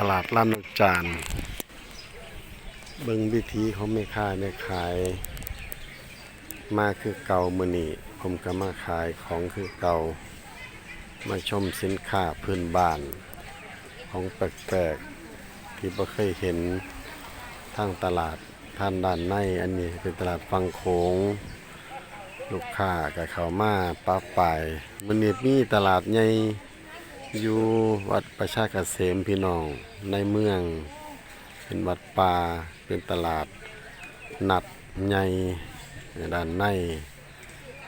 ตลาดลานนกจานเบิ่งวิธีเของแม่ค้าแม่ขาย มาคือเก่ามือนี้ผมก็มาขายของคือเก่า มาชมสินค้าพื้นบ้าน ของแปลกๆที่บ่เคยเห็นทางตลาดท่านด้านในอันนี้เป็นตลาดฟังโขงลูกค้าก็เขามาปะปายมื้อนี้มีตลาดใหญ่อยู่วัด ประชาเกษมพี่น้องในเมือง เป็นวัดป่าเป็นตลาด นัดใหญ่ด้านใน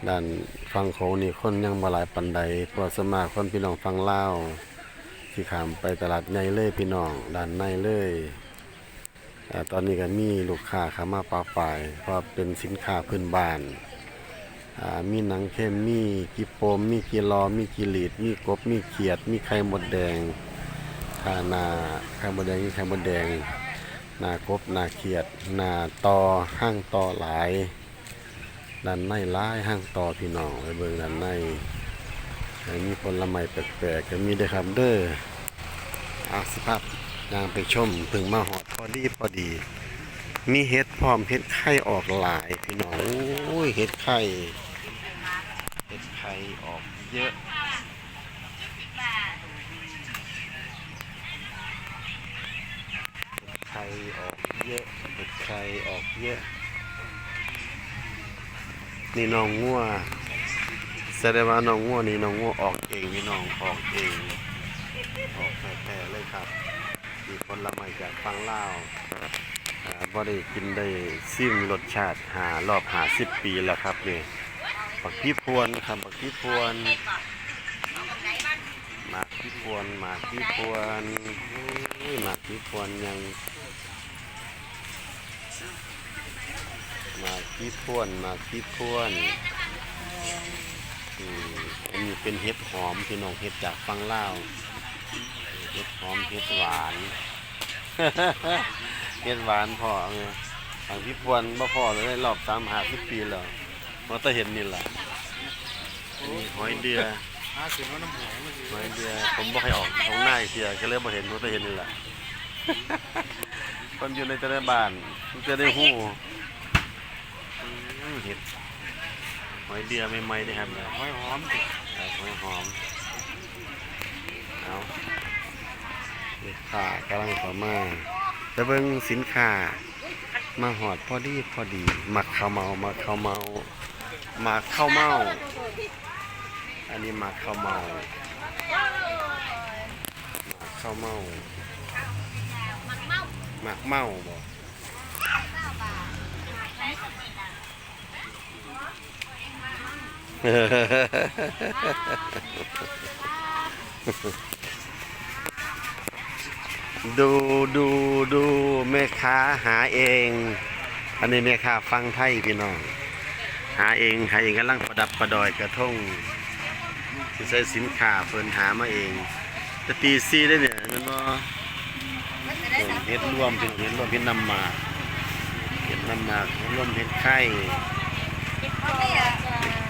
ด้านฟังโขงนี่คนยังบ่หลายปันใดเพราะสมากคนพี่น้องฟังเล่าที่ขามไปตลาดใหญ่เลยพี่น้องด้านในเลยแต่ตอนนี้ก็มีลูกค้าขามาปาปายเพราะเป็นสินค้าพื้นบ้านมีหนังเข้มมีกีโปมมีกีรอมีกีหลีดมีกบมีเขียด มีไข่หมดแดง ทานาไข่มดแดงมีไข่มดแดงนากบนาเขียดนาตอห้างตอหลายด้านในหลายห้างตอพี่น้องไปเบิ่งด้านในมีผลไม้แปลกๆก็มีด้อครับเด้ออาสภาพยางไปชมถึงมาหอดพอดีพอดี มีเห็ดพร้อมเห็ดไข่ออกหลายพี่น้องโอ้ยเห็ดไข่เห็ดไข่ออกเยอะเห็ดไข่ออกเยอะเห็ดไข่ออกเยอะ นี่น้องงัวแสดงว่าน้องงัวนี่น้องงัวออกเองพี่น้องออกเองออกแท้ๆเลยครับมีผลไม้จากฟังเล่าบ่ได้กินได้ซิมรสชาติหารอบหาสิบปีแล้วครับนี่ปักพี่พวนครับปักพี่พวนมาพี่พวนมาพี่พวนมาพี่พวนยัง หมากพี่พวนหมากพี่พวนอืมอันนี้เป็นเห็ดหอมพี่น้องเห็ดจากฟังลาวเห็ดหอมเห็ดหวานเฮ็ดหวานพอไงทางพี่พวนบ่พอเลยรอบสามหาสิบปีแล้วมาแต่เห็นนี่แหละอันนี้หอยเดือหาเสียงว่าน้ำหอยมันสิหอยเดือผมบ่ให้ออกของหน้าอีกเทียก็เลยบ่เห็นมาแต่เห็นนี่แหละคนอยู่ในแต่ละบ้านมันจะได้ฮู้อืม เห็ดหอยเดือใหม่ๆเด้ครับเนี่ยหอยหอมสิครับหอยหอมเอาลูกค้ากำลังเข้ามาแต่เบิ่งสินค้ามาหอดพอดีพอดีมักข้าวเมามักข้าวเมามักข้าวเมาอันนี้มักข้าวเมามักข้าวเมามักเมาบ่ ดูดูดูแม่ค้าหาเอง อันนี้แม่ค้าฟังไทยพี่น้อง หาเองหาเองกำลังประดับประดอยกระทงที่ใช้สินค้าเพิ่นหามาเองจะตีซีได้เนี่ยมันบ่เฮ็ดรวมเป็นเฮ็ดรวมเฮ็ดน้ำมาเฮ็ดน้ำมาเฮ็ดรวมเฮ็ดไข่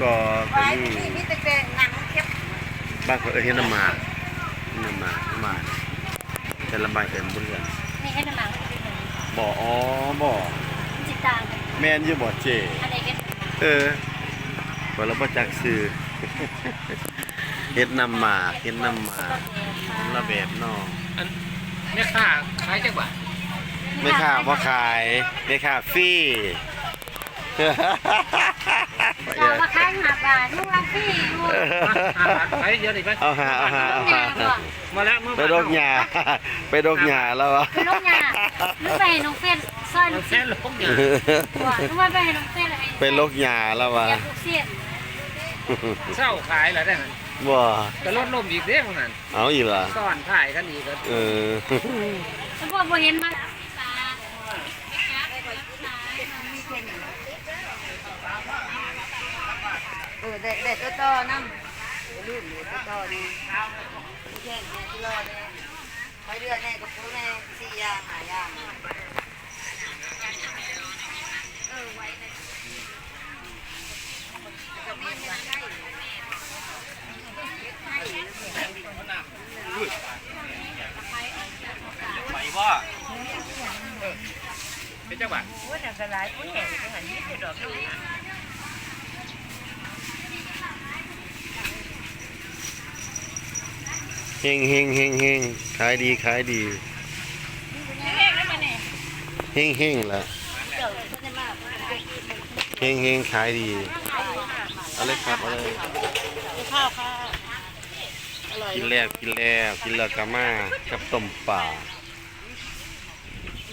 ก่อก็มีมีแต่เป็นหนังเข็บบางคนเอิ้นเฮ็ดน้ำหมากเฮ็ดน้ำหมากน้ำหมากแต่ละใบเอิ้นบ่เรื่องนี่ให้น้ำหนังบ่อ๋อบ่จิตตางแม่นอยู่บ่เจอะไรกันเออบ่เราบ่จักซื้อเฮ็ดน้ำหมากเฮ็ดน้ำหมากระแบบเนาะอันแม่ค้าขายจังหวะไม่ค่าบ่ขายไม่ค่าฟรี เรามาค้างหาบาทนุ่งรักพี่อยู่หาบาทขายเยอะดิไปเอาหาเอาหาเอาหามาแล้วเมื่อไปดกหญ้าไปดกหญ้าแล้ววะคือลูกยาลูกไปน้องเฟนซอยลูกแค่ลงอย่างตัวลูกไปให้น้องเฟนอะไรไปลกหญ้าแล้ววะอย่าผูกเสียนเศร้าขายแล้วได้มันบ่ก็ลดลมอีกเด้มันนั่นเอาอีกล่ะซ่อนขายกันอีกก็เออแล้วก็บ่เห็นมา นั่งน้ำลืมหมูไปต่อนี่แค่นี้กิโลนี่ไปเรื่อยแน่กับปูแน่สี่ยางหายางเออไวเลยก็มีไม่ได้ไปว่าเป็นจังหวะว่าหนังกระไรผู้แห่งจังหวะนี้จะดอกกัน เฮงเฮงเฮงเฮงขายดีขายดีเลขแล้วมันนี่เฮงเฮงละเจ้าเพิ่นได้มาเพิ่นได้กินเฮงเฮงขายดีเอาเลยครับเอาเลยข้าวค่ะอร่อยกินแล้วกินแล้วกินแล้วก็มากับต้มป่า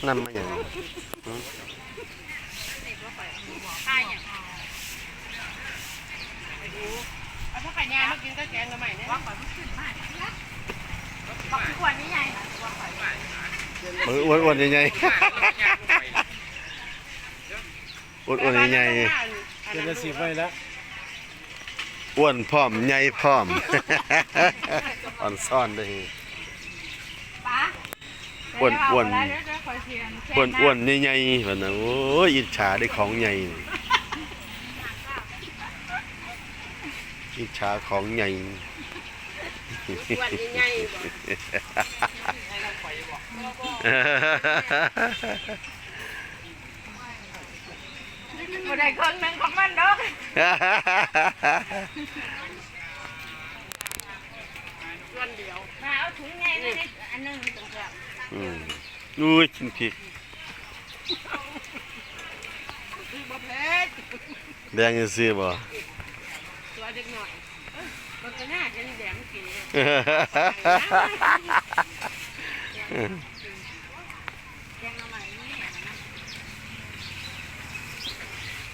นั่นมาอย่างหือข้าอย่างเอาพวกไก่ย่างมากินก็แกงกันใหม่เนี่ยว่าข่อยมันขึ้นมาก บอกขวดนี้ใหญ่เอออ้วนอ้วนใหญ่ๆอ้วนอ้วนใหญ่เป็นละสิบไว้แล้วๆอ้วนพร้อมใหญ่พร้อมอ่อนซ่อนเลยป้าอ้วนอ้วนเดี๋ยวเดี๋ยวข่อยเทียนแค่อ้วนอ้วนใหญ่ๆแบบนั้นโอ้ยอิจฉาได้ของใหญ่นี่อิจฉาของใหญ่ อ้วนใหญ่ๆบ่ บ่ได้เครื่องหนึงของมันเด้อมาเอาถุงใหญ่นี่อันหนึงตรงกลางอืมอุ้ยกินพริกแดงจะซื้อบ่ตัว เด็กหน่อยเอ้ยมันก็น่าจะแดงกินแกงเอาใหม่นี่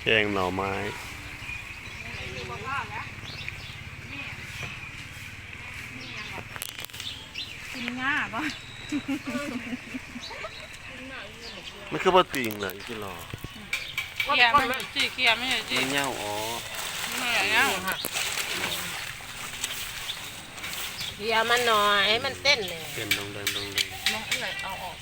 แกงหน่อไม้กินง่าบ่มันคือบ่ติงน่ะอีกรอเกียร์มันจีเกียร์ไม่ใช่จีมันเหย้าอ๋อไม่ใช่ เนาะเฮียมันหน่อยให้มันเต้นเลยเป็นดงเดินดงเดินมองอะไรเอาออก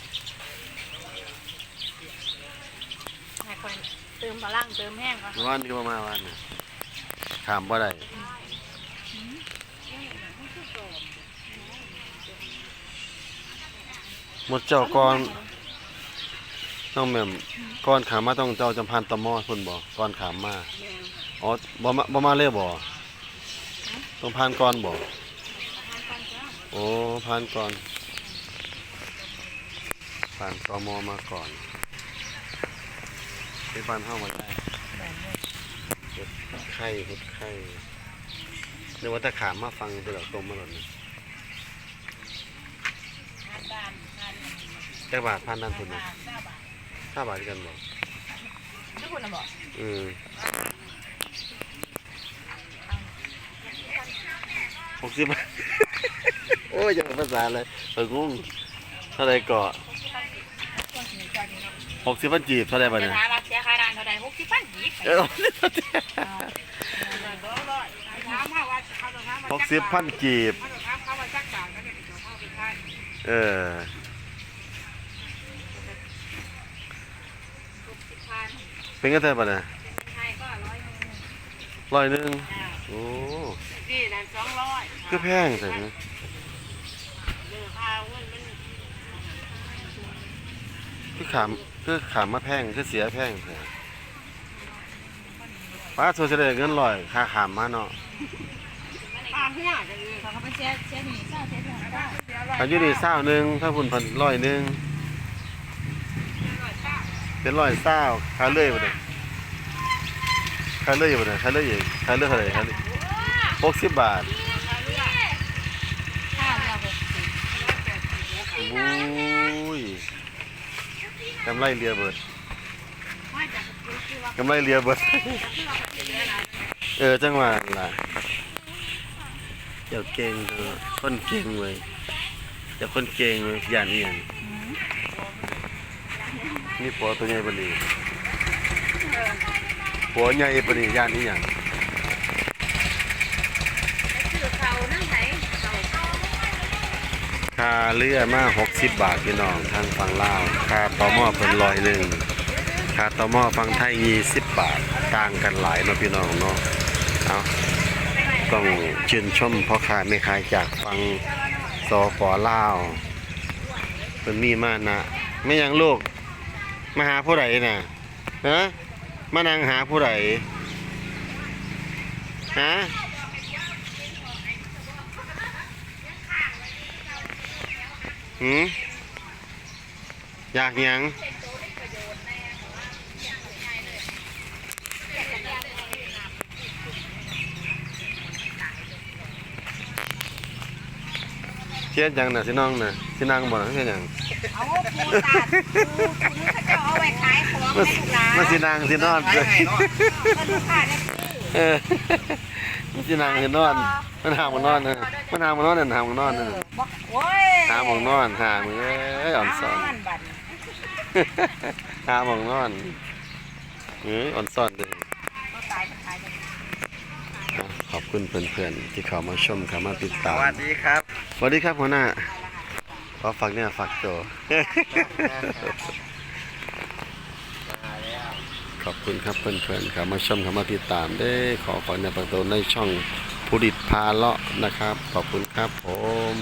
ให้คนเติมพลังเติมแห้งก่อนวันนี้ก็มาณวันน่ะถามบ่ได้หมดเจ้าก่อนต้องแม่มก่อนขามาต้องเจ้าจำพันตะมอพุ่นบ่ก่อนขามา อ๋อบ่มาบ่มาเลยบ่ต้องผ่านก่อนบ่โอ้ผ่านก่อน ผ่านตมมาก่อนไปบ้านเฮามาได้เห็ดไข่เห็ดไข่เดี๋ยวว่าจะขามมาฟังไปหรอกต้มมาหล่นแค่บาทพันนั่นทุนนะห้าบาทกันบอกทุกคนนะบอกอืม หกสิบบาท โอ้ยจะเป็นภาษาอะไรเอองงเท่าไรเกาะหกสิบพันจีบเท่าไรบ้าจะเนี่ยถามว่าเสียค่าด่านเท่าใดหกสิบพันยี่เออถามว่าเขาต้องถามหกสิบพันจีบเขาต้องถามเขาว่าจักบาทก็จะติดต่อเข้าไปท่านเออหกสิบพันเป็นกันเท่าไหร่เนี่ยไทยก็ร้อยหนึ่งร้อยหนึ่งโอ้ นี่นั่นสองร้อย ก็แพงแต่เนี่ยเดือพาเงินมันคือขามคือขามมาแพงคือเสียแพงแท้ป้าโซเฉลยเงินลอยค่าขามมาเนาะพาหัวจะเลยเขาก็ไปเสียเสียหนีเศร้าเสียหนีได้อายุนี่เศร้าหนึ่งถ้าคุณพันร้อยหนึ่งเป็นร้อยเศร้าค่าเลื่อยบ่เนี่ยค่าเลื่อยบ่เนี่ยค่าเลื่อยอีกค่าเลื่อยเท่าไหร่ค่าเลื่อยหกสิบบาท ค่าเราหกสิบ บุ้ยกำไรเรือเบิดว่าจะคือว่ากำไรเรือเบิด เออจังหวะล่ะเดี๋ยวเก่งเถอะคนเก่งเว้ยเดี๋ยวคนเก่งเว้ยอย่างนี้อย่างนี่ปัวตัวใหญ่ปานนี้ปัวใหญ่ปานนี้อย่างนี้อย่าง คือเขานั่งไหนเขา ค่าเรือมา60 บาทพี่น้องทางฝั่งลาวค่าต่อหม้อเพิ่นร้อยหนึ่งค่าต่อหม้อฝั่งไทย20บาทต่างกันหลายเนาะพี่น้องเนาะเอาต้องชื่นชมพ่อค้าแม่ค้าจากฝั่งสปลาวเพิ่นมีมานะไม่ยังลูกมาหาผู้ใดน่ะฮะมานั่งหาผู้ใดฮะ หืมอยากหยังเทียนจังน่ะสิน้องน่ะสินางบ่น่ะเทียนจังเอาปูตาดปูปูเขาจะเอาไว้ขายของมาให้สิลูกหลานมาสินางสินอนขายไงเนาะก็ลูกค้าได้เออมาสินางสินอน มันหามันนอนน่ะมันหามันนอนนั่นหามันนอนนั่นบอกโอ้ย หาหมองนอนหามึงเอ้ยอ่อนสอนาบัดหาหมองนอนเอ้ยอ่อนสอนเด้อก็ตายก็ตายกันอะขอบคุณเพื่อนๆที่เข้ามาชมเข้ามาติดสตามวัสดีครับสวัสดีครับหัวหน้าขอฝากเนี่ยฝากตัวขอบคุณครับเพื่อนๆครับมาชมครับมาติดตามได้อขอขอในประตูในช่องผู้ดิตพาเลาะนะครับ ขอบคุณครับผม